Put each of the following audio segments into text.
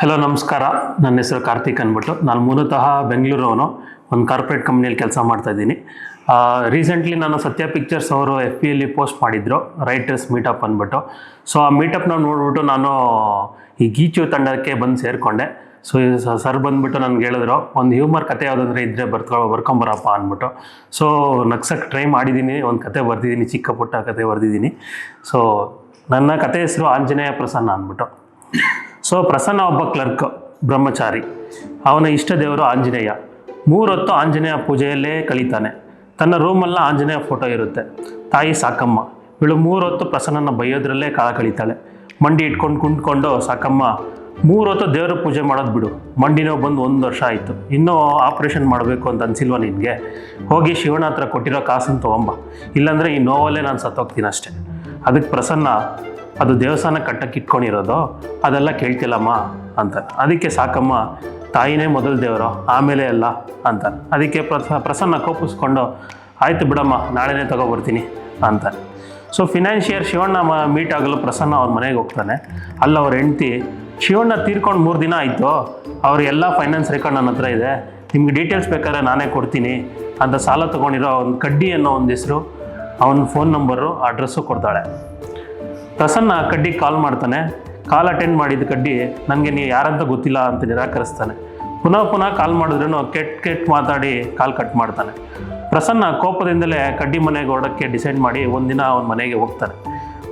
Hello ನಮಸ್ಕಾರ. ನನ್ನ ಹೆಸರು ಕಾರ್ತಿಕ್ ಅಂದ್ಬಿಟ್ಟು. ನಾನು ಮೂಲತಃ ಬೆಂಗಳೂರವನು. ಒಂದು ಕಾರ್ಪೊರೇಟ್ ಕಂಪ್ನಿಯಲ್ಲಿ ಕೆಲಸ ಮಾಡ್ತಾ ಇದ್ದೀನಿ. ರೀಸೆಂಟ್ಲಿ ನಾನು ಸತ್ಯ ಪಿಕ್ಚರ್ಸ್ ಅವರು ಎಫ್ ಪಿಯಲ್ಲಿ ಪೋಸ್ಟ್ ಮಾಡಿದ್ರು. ರೈಟರ್ಸ್ ಮೀಟಪ್ ಅಂದ್ಬಿಟ್ಟು. ಸೊ ಆ ಮೀಟಪ್ನ ನೋಡ್ಬಿಟ್ಟು ನಾನು ಈ ಗೀಚು ತಂಡಕ್ಕೆ ಬಂದು ಸೇರಿಕೊಂಡೆ. ಸೊ, ಸರ್ ಬಂದ್ಬಿಟ್ಟು ನನಗೆ ಹೇಳಿದ್ರು, ಒಂದು ಹ್ಯೂಮರ್ ಕತೆ ಯಾವುದಾದ್ರೆ ಇದ್ದರೆ ಬರ್ಕೊ ಬರ್ಕೊಂಬರಪ್ಪ ಅಂದ್ಬಿಟ್ಟು. ಸೊ ನಗ್ಸಕ್ಕೆ ಟ್ರೈ ಮಾಡಿದ್ದೀನಿ ಒಂದು ಕತೆ ಬರ್ದಿದ್ದೀನಿ ಚಿಕ್ಕ ಪುಟ್ಟ ಕತೆ ಬರೆದಿದ್ದೀನಿ ಸೊ ನನ್ನ ಕತೆ ಹೆಸರು ಆಂಜನೇಯ ಪ್ರಸನ್ನ ಅಂದ್ಬಿಟ್ಟು. ಸೊ ಪ್ರಸನ್ನ ಒಬ್ಬ ಕ್ಲರ್ಕ್ ಬ್ರಹ್ಮಚಾರಿ. ಅವನ ಇಷ್ಟ ದೇವರು ಆಂಜನೇಯ. ಮೂರೊತ್ತು ಆಂಜನೇಯ ಪೂಜೆಯಲ್ಲೇ ಕಳೀತಾನೆ. ತನ್ನ ರೂಮಲ್ಲ ಆಂಜನೇಯ ಫೋಟೋ ಇರುತ್ತೆ. ತಾಯಿ ಸಾಕಮ್ಮ. ಇವಳು ಮೂರೊತ್ತು ಪ್ರಸನ್ನನ ಬೈಯೋದ್ರಲ್ಲೇ ಕಾಲ ಕಳೀತಾಳೆ. ಮಂಡಿ ಇಟ್ಕೊಂಡು ಕುಂತ್ಕೊಂಡು, ಸಾಕಮ್ಮ, ಮೂರೊತ್ತು ದೇವ್ರ ಪೂಜೆ ಮಾಡೋದು ಬಿಡು. ಮಂಡಿ ನೋವು ಬಂದು ಒಂದು ವರ್ಷ ಆಯಿತು. ಇನ್ನೂ ಆಪ್ರೇಷನ್ ಮಾಡಬೇಕು ಅಂತ ಅನ್ಸಿಲ್ವ ನಿನಗೆ? ಹೋಗಿ ಶಿವನ ಹತ್ರ ಕೊಟ್ಟಿರೋ ಕಾಸನ್ನು ತೊಗೊಂಬ. ಇಲ್ಲಾಂದರೆ ಈ ನೋವಲ್ಲೇ ನಾನು ಸತ್ತೋಗ್ತೀನಿ ಅಷ್ಟೇ. ಅದಕ್ಕೆ ಪ್ರಸನ್ನ ಅದು ದೇವಸ್ಥಾನ ಕಟ್ಟಕ್ಕೆ ಇಟ್ಕೊಂಡಿರೋದು ಅದೆಲ್ಲ ಕೇಳ್ತಿಲ್ಲಮ್ಮ ಅಂತ ಅದಕ್ಕೆ ಸಾಕಮ್ಮ, ತಾಯಿನೇ ಮೊದಲು ದೇವರು, ಆಮೇಲೆ ಅಲ್ಲ ಅಂತ ಅದಕ್ಕೆ ಪ್ರಸ, ಪ್ರಸನ್ನ ಕೋಪಿಸ್ಕೊಂಡು, ಆಯಿತು ಬಿಡಮ್ಮ, ನಾಳೆನೇ ತಗೊಬರ್ತೀನಿ ಅಂತ ಸೊ ಫಿನಾನ್ಷಿಯರ್ ಶಿವಣ್ಣ ಮೀಟ್ ಆಗಲು ಪ್ರಸನ್ನ ಅವ್ರ ಮನೆಗೆ ಹೋಗ್ತಾನೆ. ಅಲ್ಲಿ ಅವ್ರ ಹೆಂಡ್ತಿ, ಶಿವಣ್ಣ ತೀರ್ಕೊಂಡು ಮೂರು ದಿನ ಆಯಿತು, ಅವ್ರ ಎಲ್ಲ ಫೈನಾನ್ಸ್ ರೆಕಾರ್ಡ್ ನನ್ನ ಹತ್ರ ಇದೆ, ನಿಮ್ಗೆ ಡೀಟೇಲ್ಸ್ ಬೇಕಾದ್ರೆ ನಾನೇ ಕೊಡ್ತೀನಿ ಅಂತ ಸಾಲ ತೊಗೊಂಡಿರೋ ಒಂದು ಕಡ್ಡಿ ಅನ್ನೋ ಒಂದು ಹೆಸರು, ಅವನ ಫೋನ್ ನಂಬರು ಅಡ್ರೆಸ್ಸು ಕೊಡ್ತಾಳೆ. ಪ್ರಸನ್ನ ಕಡ್ಡಿ ಕಾಲ್ ಮಾಡ್ತಾನೆ. ಕಾಲ್ ಅಟೆಂಡ್ ಮಾಡಿದ ಕಡ್ಡಿ ನನಗೆ ನೀ ಯಾರಂತ ಗೊತ್ತಿಲ್ಲ ಅಂತ ನಿರಾಕರಿಸ್ತಾನೆ. ಪುನಃ ಪುನಃ ಕಾಲ್ ಮಾಡಿದ್ರೂ ಕೆಟ್ಟ ಕೆಟ್ಟ ಮಾತಾಡಿ ಕಾಲ್ ಕಟ್ ಮಾಡ್ತಾನೆ. ಪ್ರಸನ್ನ ಕೋಪದಿಂದಲೇ ಕಡ್ಡಿ ಮನೆಗೆ ಹೊಡೋಕ್ಕೆ ಡಿಸೈಡ್ ಮಾಡಿ ಒಂದಿನ ಅವನ ಮನೆಗೆ ಹೋಗ್ತಾನೆ.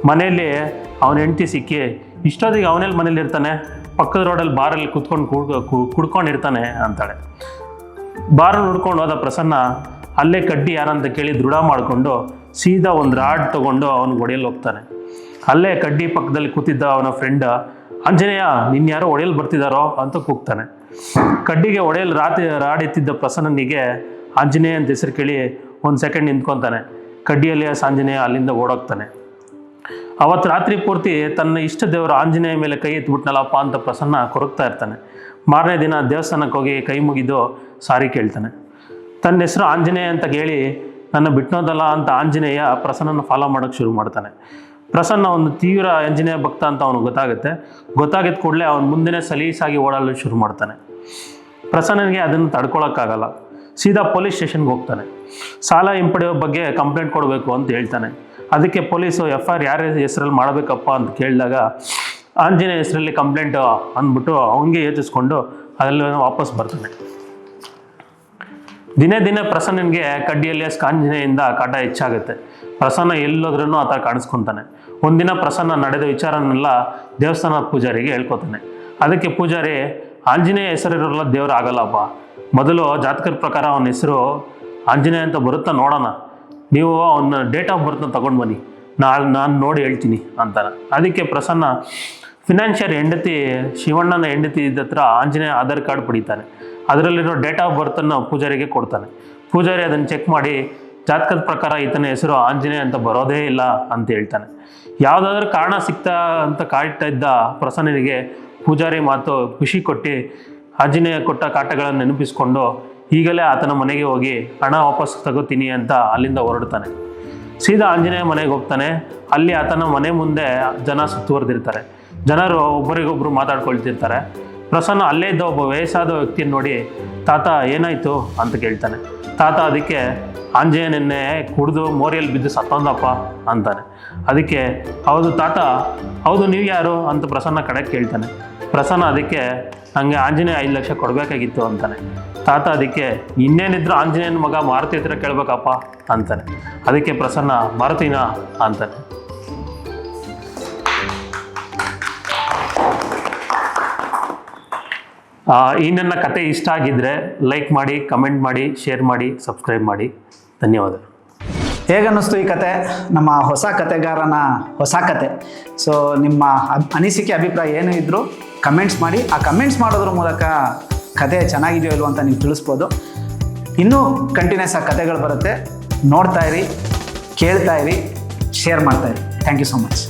ಮನೆಯಲ್ಲಿ ಅವನ ಹೆಂಡತಿ ಸಿಕ್ಕಿ ಇಷ್ಟೊತ್ತಿಗೆ ಅವನಲ್ಲಿ ಮನೇಲಿ ಇರ್ತಾನೆ. ಪಕ್ಕದ ರೋಡಲ್ಲಿ ಬಾರಲ್ಲಿ ಕುತ್ಕೊಂಡು ಕುಡ್ ಕುಡ್ಕೊಂಡಿರ್ತಾನೆ ಅಂತಾಳೆ. ಬಾರ್ ನೋಡ್ಕೊಂಡು ಹೋದ ಪ್ರಸನ್ನ ಅಲ್ಲೇ ಕಡ್ಡಿ ಯಾರಂತ ಕೇಳಿ ದೃಢ ಮಾಡಿಕೊಂಡು ಸೀದಾ ಒಂದು ರಾಡ್ ತಗೊಂಡು ಅವನಿಗೆ ಹೊಡೆಯಲು ಹೋಗ್ತಾನೆ. ಅಲ್ಲೇ ಕಡ್ಡಿ ಪಕ್ಕದಲ್ಲಿ ಕೂತಿದ್ದ ಅವನ ಫ್ರೆಂಡ್ ಆಂಜನೇಯ ನಿನ್ನ ಯಾರೋ ಒಡೆಯಲು ಬರ್ತಿದ್ದಾರೋ ಅಂತ ಕೂಗ್ತಾನೆ. ಕಡ್ಡಿಗೆ ಒಡೆಯಲು ರಾತ್ರಿ, ರಾಡೆತ್ತಿದ್ದ ಪ್ರಸನ್ನನಿಗೆ ಆಂಜನೇಯ ಅಂತ ಹೆಸರು ಕೇಳಿ ಒಂದು ಸೆಕೆಂಡ್ ನಿಂತ್ಕೊತಾನೆ. ಕಡ್ಡಿಯಲ್ಲಿ ಆಂಜನೇಯ ಅಲ್ಲಿಂದ ಓಡೋಗ್ತಾನೆ. ಅವತ್ತು ರಾತ್ರಿ ಪೂರ್ತಿ ತನ್ನ ಇಷ್ಟ ದೇವರು ಆಂಜನೇಯ ಮೇಲೆ ಕೈ ಎತ್ಬಿಟ್ನಲ್ಲಪ್ಪ ಅಂತ ಪ್ರಸನ್ನ ಕೊರಗ್ತಾ ಇರ್ತಾನೆ. ಮಾರನೇ ದಿನ ದೇವಸ್ಥಾನಕ್ಕೆ ಹೋಗಿ ಕೈ ಮುಗಿದು ಸಾರಿ ಕೇಳ್ತಾನೆ. ತನ್ನ ಹೆಸರು ಆಂಜನೇಯ ಅಂತ ಕೇಳಿ, ನನ್ನ ಬಿಟ್ನೋದಲ್ಲ ಅಂತ ಆಂಜನೇಯ ಪ್ರಸನ್ನನ ಫಾಲೋ ಮಾಡೋಕ್ಕೆ ಶುರು ಮಾಡ್ತಾನೆ. ಪ್ರಸನ್ನ ಒಂದು ತೀವ್ರ ಆಂಜನೇಯ ಭಕ್ತ ಅಂತ ಅವನು ಗೊತ್ತಾಗುತ್ತೆ. ಗೊತ್ತಾಗಿದ್ದ ಕೂಡಲೇ ಅವನು ಮುಂದೆನೇ ಸಲೀಸಾಗಿ ಓಡಲು ಶುರು ಮಾಡ್ತಾನೆ. ಪ್ರಸನ್ನನಿಗೆ ಅದನ್ನು ತಡ್ಕೊಳಕ್ಕಾಗಲ್ಲ. ಸೀದಾ ಪೊಲೀಸ್ ಸ್ಟೇಷನ್ಗೆ ಹೋಗ್ತಾನೆ. ಸಾಲ ಹಿಂಪಡೆಯೋ ಬಗ್ಗೆ ಕಂಪ್ಲೇಂಟ್ ಕೊಡಬೇಕು ಅಂತ ಹೇಳ್ತಾನೆ. ಅದಕ್ಕೆ ಪೊಲೀಸು ಎಫ್ ಆರ್ ಯಾರ ಹೆಸರಲ್ಲಿ ಮಾಡಬೇಕಪ್ಪ ಅಂತ ಕೇಳಿದಾಗ, ಆಂಜನೇಯ ಹೆಸರಲ್ಲಿ ಕಂಪ್ಲೇಂಟ್ ಅಂದ್ಬಿಟ್ಟು ಅವನಿಗೆ ಯೋಚಿಸ್ಕೊಂಡು ಅದರಲ್ಲಿ ವಾಪಸ್ ಬರ್ತಾನೆ. ದಿನೇ ದಿನೇ ಪ್ರಸನ್ನನಿಗೆ ಕಡ್ಡಿಯಲ್ಲಿ ಆಂಜನೇಯಿಂದ ಕಾಟ ಹೆಚ್ಚಾಗುತ್ತೆ. ಪ್ರಸನ್ನ ಎಲ್ಲೋದ್ರೂ ಆತ ಕಾಣಿಸ್ಕೊತಾನೆ. ಒಂದಿನ ಪ್ರಸನ್ನ ನಡೆದ ವಿಚಾರನೆಲ್ಲ ದೇವಸ್ಥಾನದ ಪೂಜಾರಿಗೆ ಹೇಳ್ಕೊತಾನೆ. ಅದಕ್ಕೆ ಪೂಜಾರಿ, ಆಂಜನೇಯ ಹೆಸರಿರೋಲ್ಲ, ದೇವ್ರು ಆಗಲ್ಲಪ್ಪ ಮೊದಲು ಜಾತಕದ ಪ್ರಕಾರ ಅವನ ಹೆಸರು ಆಂಜನೇಯ ಅಂತ ಬರುತ್ತಾ ನೋಡೋಣ. ನೀವು ಅವನ ಡೇಟ್ ಆಫ್ ಬರ್ತ್ನ ತಗೊಂಡು ಬನ್ನಿ. ನಾಳೆ ನಾನು ನೋಡಿ ಹೇಳ್ತೀನಿ ಅಂತಾನೆ. ಅದಕ್ಕೆ ಪ್ರಸನ್ನ ಫಿನಾನ್ಷಿಯರ್ ಹೆಂಡತಿ, ಶಿವಣ್ಣನ ಹೆಂಡತಿ ಇದ್ದತ್ರ ಆಂಜನೇಯ ಆಧಾರ್ ಕಾರ್ಡ್ ಪಡಿತಾನೆ. ಅದರಲ್ಲಿರೋ ಡೇಟ್ ಆಫ್ ಬರ್ತನ್ನು ಪೂಜಾರಿಗೆ ಕೊಡ್ತಾನೆ. ಪೂಜಾರಿ ಅದನ್ನು ಚೆಕ್ ಮಾಡಿ ಜಾತಕದ ಪ್ರಕಾರ ಈತನ ಹೆಸರು ಆಂಜನೇಯ ಅಂತ ಬರೋದೇ ಇಲ್ಲ ಅಂತ ಹೇಳ್ತಾನೆ. ಯಾವುದಾದ್ರೂ ಕಾರಣ ಸಿಗ್ತಾ ಅಂತ ಕಾಯ್ತಾ ಇದ್ದ ಪ್ರಸನ್ನನಿಗೆ ಪೂಜಾರಿ ಮಾತು ಖುಷಿ ಕೊಟ್ಟು ಆಂಜನೇಯ ಕೊಟ್ಟ ಕಾಟಗಳನ್ನು ನೆನಪಿಸ್ಕೊಂಡು ಈಗಲೇ ಆತನ ಮನೆಗೆ ಹೋಗಿ ಹಣ ವಾಪಸ್ ತಗೋತೀನಿ ಅಂತ ಅಲ್ಲಿಂದ ಹೊರಡ್ತಾನೆ. ಸೀದಾ ಆಂಜನೇಯ ಮನೆಗೆ ಹೋಗ್ತಾನೆ. ಅಲ್ಲಿ ಆತನ ಮನೆ ಮುಂದೆ ಜನ ಸುತ್ತುವರೆದಿರ್ತಾರೆ. ಜನರು ಒಬ್ಬರಿಗೊಬ್ಬರು ಮಾತಾಡ್ಕೊಳ್ತಿರ್ತಾರೆ. ಪ್ರಸನ್ನ ಅಲ್ಲೇ ಇದ್ದ ಒಬ್ಬ ವಯಸ್ಸಾದ ವ್ಯಕ್ತಿಯನ್ನು ನೋಡಿ, ತಾತ, ಏನಾಯ್ತು? ಅಂತ ಕೇಳ್ತಾನೆ. ತಾತ ಅದಕ್ಕೆ ಆಂಜನೇಯ ನಿನ್ನೆ ಕುಡಿದು ಮೋರಿಯಲ್ಲಿ ಬಿದ್ದು ಸತ್ತೊಂದಪ್ಪ ಅಂತಾನೆ. ಅದಕ್ಕೆ, ಹೌದು ತಾತ, ಹೌದು ನೀವು ಯಾರು? ಅಂತ ಪ್ರಸನ್ನ ಕಡೆ ಕೇಳ್ತಾನೆ. ಪ್ರಸನ್ನ ಅದಕ್ಕೆ ನನಗೆ ಆಂಜನೇಯ ಐದು ಲಕ್ಷ ಕೊಡಬೇಕಾಗಿತ್ತು ಅಂತಾನೆ. ತಾತ ಅದಕ್ಕೆ, ಇನ್ನೇನಿದ್ರು ಆಂಜನೇಯನ ಮಗ ಮಾರುತಿ ಹತ್ರ ಕೇಳಬೇಕಪ್ಪ ಅಂತಾನೆ. ಅದಕ್ಕೆ ಪ್ರಸನ್ನ, ಮಾರುತಿನ? ಅಂತಾನೆ. ಈ ನನ್ನ ಕತೆ ಇಷ್ಟ ಆಗಿದ್ದರೆ ಲೈಕ್ ಮಾಡಿ ಕಮೆಂಟ್ ಮಾಡಿ ಶೇರ್ ಮಾಡಿ ಸಬ್ಸ್ಕ್ರೈಬ್ ಮಾಡಿ. ಧನ್ಯವಾದಗಳು. ಹೇಗನ್ನಿಸ್ತು ಈ ಕತೆ? ನಮ್ಮ ಹೊಸ ಕತೆಗಾರನ ಹೊಸ ಕತೆ. ಸೊ ನಿಮ್ಮ ಅನಿಸಿಕೆ ಅಭಿಪ್ರಾಯ ಏನು ಇದ್ದರೂ ಕಮೆಂಟ್ಸ್ ಮಾಡಿ. ಆ ಕಮೆಂಟ್ಸ್ ಮಾಡೋದ್ರ ಮೂಲಕ ಕತೆ ಚೆನ್ನಾಗಿದೆಯೋ ಇಲ್ವೋ ಅಂತ ನೀವು ತಿಳಿಸ್ಬೋದು. ಇನ್ನೂ ಕಂಟಿನ್ಯೂಸ್ ಆ ಕತೆಗಳು ಬರುತ್ತೆ. ನೋಡ್ತಾ ಇರಿ, ಕೇಳ್ತಾ ಇರಿ ಶೇರ್ ಮಾಡ್ತಾ ಥ್ಯಾಂಕ್ ಯು ಸೊ ಮಚ್